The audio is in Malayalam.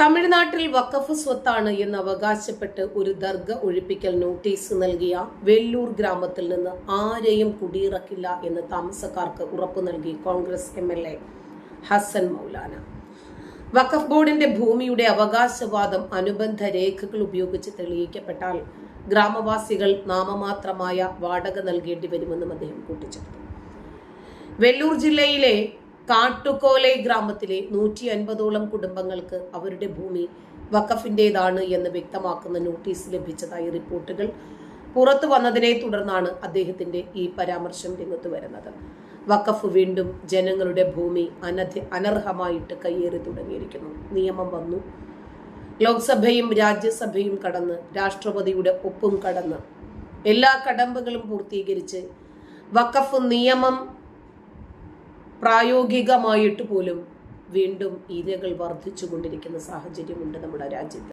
തമിഴ്നാട്ടിൽ വഖഫ് സ്വത്താണ് എന്ന് അവകാശപ്പെട്ട് ഒരു ദർഗ ഒഴിപ്പിക്കൽ നോട്ടീസ് നൽകിയ വെല്ലൂർ ഗ്രാമത്തിൽ നിന്ന് ആരെയും കുടിയിറക്കില്ല എന്ന് താമസക്കാർക്ക് ഉറപ്പു നൽകി Congress M L A Hasan Maulana. Waqf ബോർഡിന്റെ ഭൂമിയുടെ അവകാശവാദം അനുബന്ധ രേഖകൾ ഉപയോഗിച്ച് തെളിയിക്കപ്പെട്ടാൽ ഗ്രാമവാസികൾ നാമമാത്രമായ വാടക നൽകേണ്ടി വരുമെന്നും അദ്ദേഹം കൂട്ടിച്ചേർത്തു. വെല്ലൂർ ജില്ലയിലെ കാട്ടുകോലെ ഗ്രാമത്തിലെ നൂറ്റി അൻപതോളം കുടുംബങ്ങൾക്ക് അവരുടെ ഭൂമി വഖഫിന്റേതാണ് എന്ന് വ്യക്തമാക്കുന്ന നോട്ടീസ് ലഭിച്ചതായി റിപ്പോർട്ടുകൾ പുറത്തു വന്നതിനെ തുടർന്നാണ് അദ്ദേഹത്തിന്റെ ഈ പരാമർശം രംഗത്ത് വരുന്നത്. വഖഫ് വീണ്ടും ജനങ്ങളുടെ ഭൂമി അനധി അനർഹമായിട്ട് കയ്യേറി തുടങ്ങിയിരിക്കുന്നു. നിയമം വന്നു. ലോക്സഭയും രാജ്യസഭയും കടന്ന് രാഷ്ട്രപതിയുടെ ഒപ്പും കടന്ന് എല്ലാ കടമ്പകളും പൂർത്തീകരിച്ച് വഖഫ് നിയമം പ്രായോഗികമായിട്ട് പോലും വീണ്ടും ഇരകൾ വർദ്ധിച്ചുകൊണ്ടിരിക്കുന്ന സാഹചര്യമുണ്ട് നമ്മുടെ രാജ്യത്ത്.